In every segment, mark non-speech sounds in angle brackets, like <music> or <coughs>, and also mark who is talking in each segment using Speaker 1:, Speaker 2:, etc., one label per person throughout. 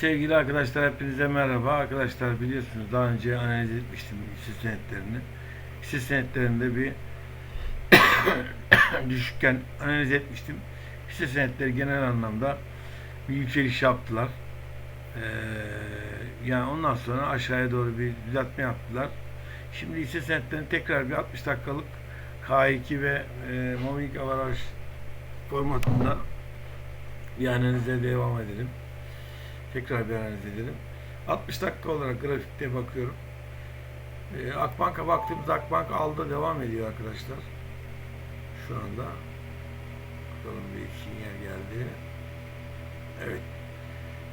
Speaker 1: sevgili arkadaşlar hepinize merhaba. Arkadaşlar biliyorsunuz daha önce analiz etmiştim hisse senetlerini. Hisse senetlerinde bir <coughs> düşükken analiz etmiştim. Hisse senetleri genel anlamda bir yükseliş yaptılar. Ee, yani ondan sonra aşağıya doğru bir düzeltme yaptılar. Şimdi hisse senetlerini tekrar bir 60 dakikalık K2 ve e, Moving Average formatında bir analize devam edelim. Tekrar bir analiz edelim. 60 dakika olarak grafikte bakıyorum. Ee, Akbank'a baktığımızda Akbank aldı devam ediyor arkadaşlar. Şu anda. Bakalım bir sinyal geldi. Evet.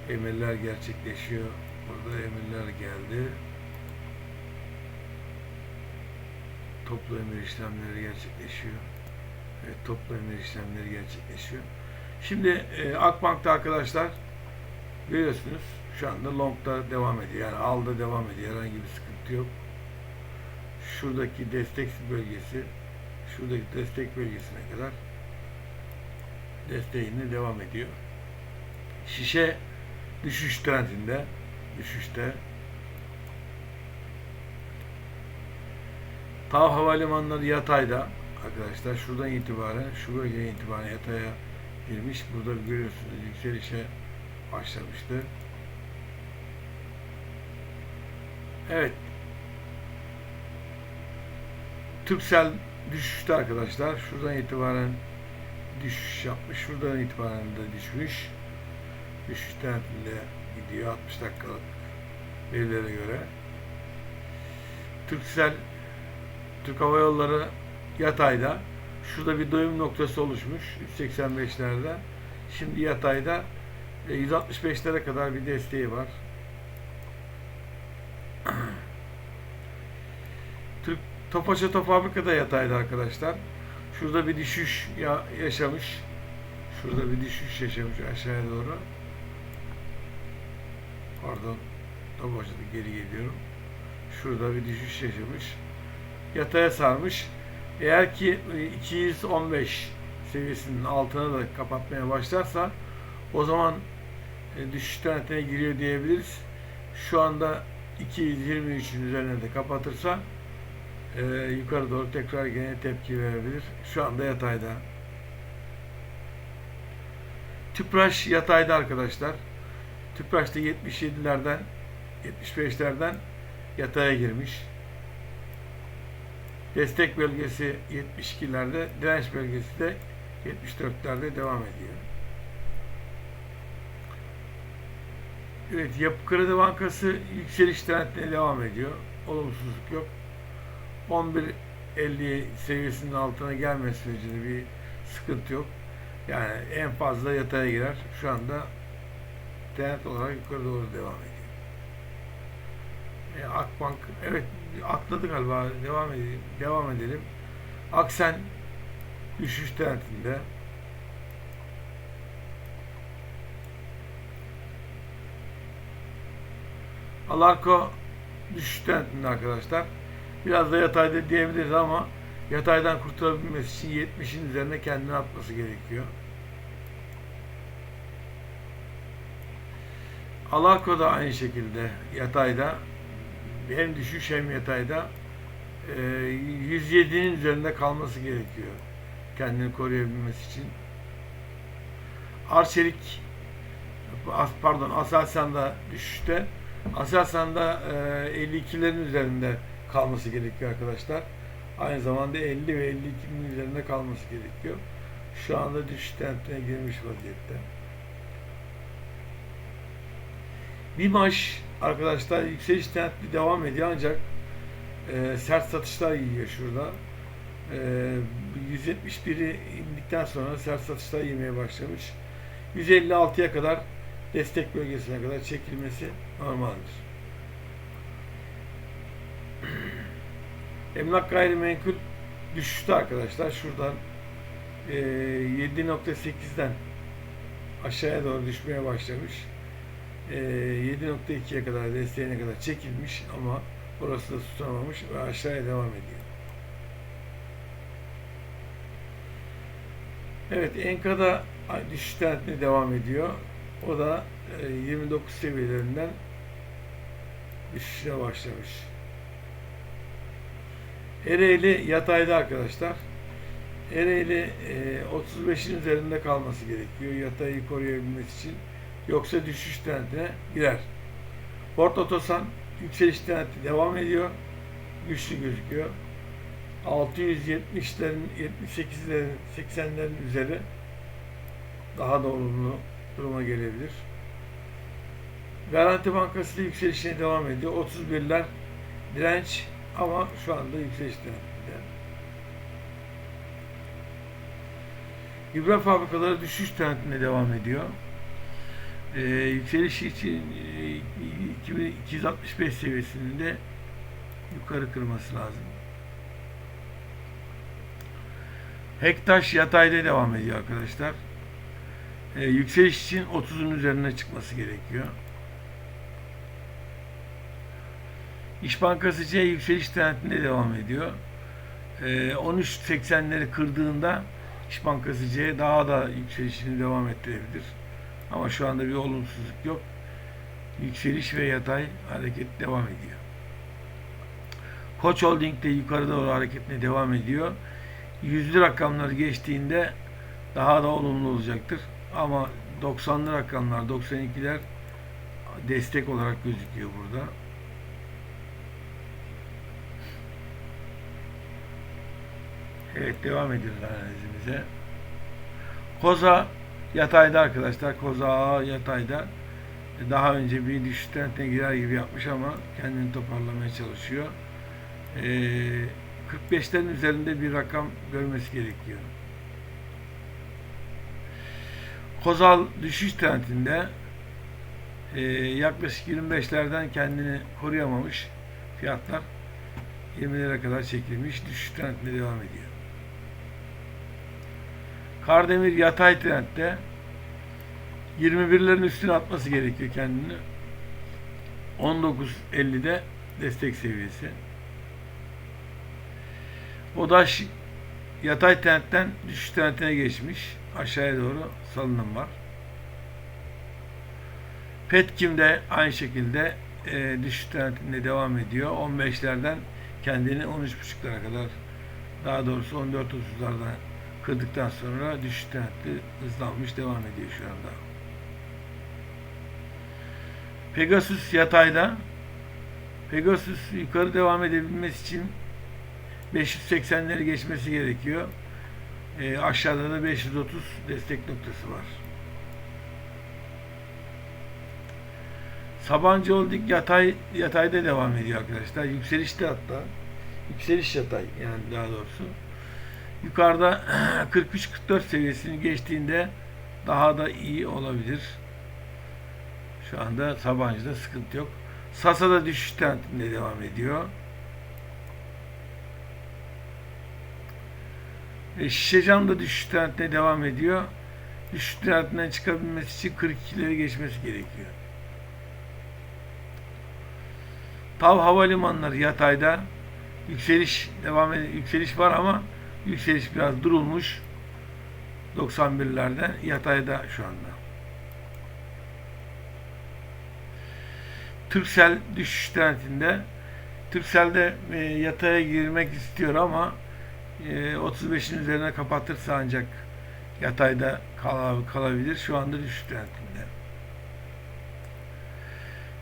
Speaker 1: Emirler gerçekleşiyor. Burada emirler geldi. Toplu emir işlemleri gerçekleşiyor. Evet, toplu emir işlemleri gerçekleşiyor. Şimdi e, Akbank'ta arkadaşlar Görüyorsunuz şu anda longda devam ediyor. Yani alda devam ediyor. Herhangi bir sıkıntı yok. Şuradaki destek bölgesi şuradaki destek bölgesine kadar desteğine devam ediyor. Şişe düşüş trendinde düşüşte Tav Havalimanları yatayda arkadaşlar şuradan itibaren şu bölgeye itibaren yataya girmiş. Burada görüyorsunuz yükselişe başlamıştı. Evet. Türksel düşüşte arkadaşlar. Şuradan itibaren düşüş yapmış. Şuradan itibaren de düşmüş. Düşüş trendinde gidiyor 60 dakikalık verilere göre. Türksel Türk Hava Yolları yatayda. Şurada bir doyum noktası oluşmuş 185'lerde. Şimdi yatayda 165'lere kadar bir desteği var. <clears throat> Türk Topaça Top Fabrika'da yataydı arkadaşlar. Şurada bir düşüş ya yaşamış. Şurada bir düşüş yaşamış aşağıya doğru. Pardon. Topaça'da geri geliyorum. Şurada bir düşüş yaşamış. Yataya sarmış. Eğer ki 215 seviyesinin altına da kapatmaya başlarsa o zaman e, düşüş trendine giriyor diyebiliriz. Şu anda 223'ün üzerine de kapatırsa e, yukarı doğru tekrar gene tepki verebilir. Şu anda yatayda. Tüpraş yatayda arkadaşlar. Tüpraş'ta 77'lerden 75'lerden yataya girmiş. Destek bölgesi 72'lerde, direnç bölgesi de 74'lerde devam ediyor. Evet, Yapı Kredi Bankası yükseliş trendine devam ediyor. Olumsuzluk yok. 11.50 seviyesinin altına gelme sürecinde bir sıkıntı yok. Yani en fazla yataya girer. Şu anda trend olarak yukarı doğru devam ediyor. E, Akbank, evet atladı galiba. Devam edelim. Devam edelim. Aksen düşüş trendinde. Alarko düşüş trendinde arkadaşlar. Biraz da yatayda diyebiliriz ama yataydan kurtulabilmesi için 70'in üzerine kendini atması gerekiyor. Alarko da aynı şekilde yatayda hem düşüş hem yatayda 107'nin üzerinde kalması gerekiyor kendini koruyabilmesi için. Arçelik pardon Aselsan'da düşüşte Aselsan'da 52'lerin üzerinde kalması gerekiyor arkadaşlar. Aynı zamanda 50 ve 52'nin üzerinde kalması gerekiyor. Şu anda düşüş trendine girmiş vaziyette. BİMAŞ arkadaşlar yükseliş trendi devam ediyor ancak e, sert satışlar yiyor şurada. E, 171'i indikten sonra sert satışlar yemeye başlamış. 156'ya kadar destek bölgesine kadar çekilmesi normaldir. <clears throat> Emlak gayrimenkul düşüşte arkadaşlar. Şuradan e, 7.8'den aşağıya doğru düşmeye başlamış. E, 7.2'ye kadar desteğine kadar çekilmiş ama burası da tutamamış ve aşağıya devam ediyor. Evet Enka'da düşüş trendine devam ediyor. O da e, 29 seviyelerinden düşüşe başlamış. Ereğli yatayda arkadaşlar. Ereğli e, 35'in üzerinde kalması gerekiyor yatayı koruyabilmesi için. Yoksa düşüş trendine girer. Port Otosan yükseliş trendi devam ediyor. Güçlü gözüküyor. 670'lerin, 78'lerin, 80'lerin üzeri daha da olumlu duruma gelebilir. Garanti Bankası da yükselişine devam ediyor. 31'ler direnç ama şu anda yükseliş trendinde. Gübre fabrikaları düşüş trendine devam ediyor. Ee, yükseliş için e, 2265 seviyesinde yukarı kırması lazım. Hektaş yatayda devam ediyor arkadaşlar. Ee, yükseliş için 30'un üzerine çıkması gerekiyor. İş Bankası C yükseliş trendinde devam ediyor. Ee, 13.80'leri kırdığında İş Bankası C daha da yükselişini devam ettirebilir. Ama şu anda bir olumsuzluk yok. Yükseliş ve yatay hareket devam ediyor. Koç Holding de yukarı doğru hareketine devam ediyor. Yüzlü rakamları geçtiğinde daha da olumlu olacaktır. Ama 90'lı rakamlar, 92'ler destek olarak gözüküyor burada. Evet devam ediyoruz analizimize. Koza yatayda arkadaşlar. Koza yatayda. Daha önce bir düşüş trendine girer gibi yapmış ama kendini toparlamaya çalışıyor. Ee, 45'lerin üzerinde bir rakam görmesi gerekiyor. Kozal düşüş trendinde e, yaklaşık 25'lerden kendini koruyamamış fiyatlar 20'lere kadar çekilmiş. Düşüş trendine devam ediyor. Kardemir yatay trendde 21'lerin üstüne atması gerekiyor kendini. 19.50'de destek seviyesi. Odaş yatay trendten düşüş trendine geçmiş. Aşağıya doğru salınım var. Petkim de aynı şekilde e, düşüş trendinde devam ediyor. 15'lerden kendini 13.5'lara kadar daha doğrusu 14.30'lardan kırdıktan sonra düşüş trendi hızlanmış devam ediyor şu anda. Pegasus yatayda. Pegasus yukarı devam edebilmesi için 580'leri geçmesi gerekiyor. E, aşağıda da 530 destek noktası var. Sabancı Holding yatay yatayda devam ediyor arkadaşlar. Yükselişte hatta. Yükseliş yatay yani daha doğrusu. Yukarıda <clears throat> 43-44 seviyesini geçtiğinde daha da iyi olabilir. Şu anda Sabancı'da sıkıntı yok. Sasa'da düşüş trendinde devam ediyor. E, Şişecam da düşüş trendine devam ediyor. Düşüş trendinden çıkabilmesi için 42'leri geçmesi gerekiyor. Tav Havalimanları yatayda yükseliş devam ediyor. Yükseliş var ama yükseliş biraz durulmuş. 91'lerde yatayda şu anda. Türksel düşüş trendinde. Türksel'de e, yataya girmek istiyor ama 35'in üzerine kapatırsa ancak yatayda kal kalabilir. Şu anda düşüş trendinde.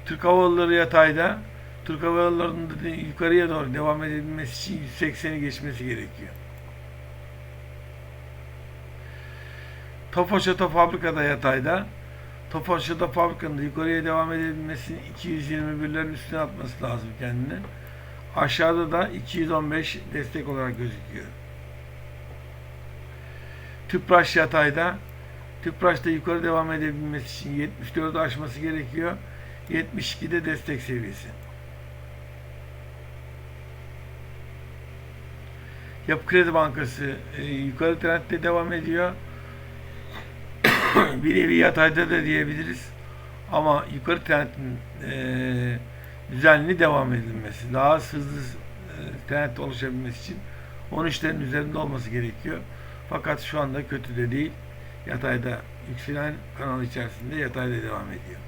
Speaker 1: Türk Hava yatayda. Türk Hava Yolları'nın yukarıya doğru devam edebilmesi için 180'i geçmesi gerekiyor. Tofaş'ta fabrikada yatayda. Tofaş'ta fabrikanın yukarıya devam edebilmesi 221'lerin üstüne atması lazım kendini. Aşağıda da 215 destek olarak gözüküyor. Tüpraş yatayda. Tüpraş'ta yukarı devam edebilmesi için 74'ü aşması gerekiyor. 72'de destek seviyesi. Yapı Kredi Bankası e, yukarı trendde devam ediyor. <coughs> bir nevi yatayda da diyebiliriz. Ama yukarı trendin e, düzenli devam edilmesi, daha hızlı e, trend oluşabilmesi için 13'lerin üzerinde olması gerekiyor. Fakat şu anda kötü de değil. Yatayda yükselen kanal içerisinde yatayda devam ediyor.